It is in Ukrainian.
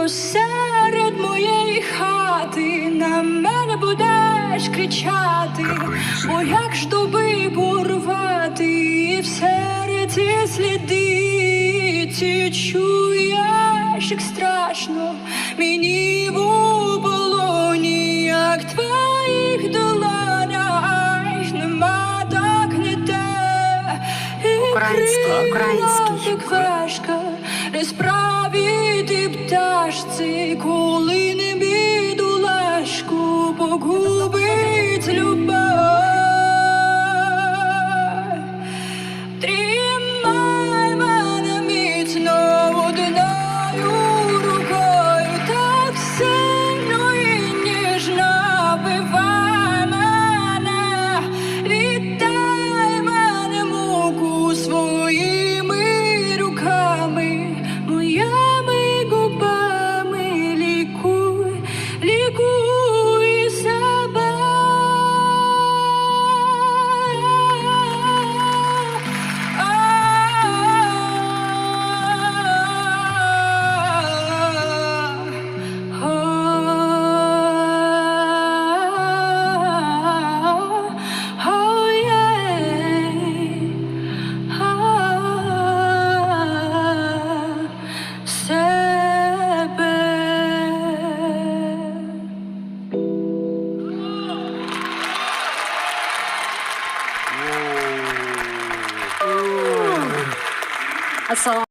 Посеред моєї хати на мене будеш кричати, бо як ж доби порвати і в серці сліди, ти чуєш, як страшно. Мені в полоні, як твоїх долонях нема так не те, і Український, крила так beaucoup. Ooh. Ooh. Ooh. A song.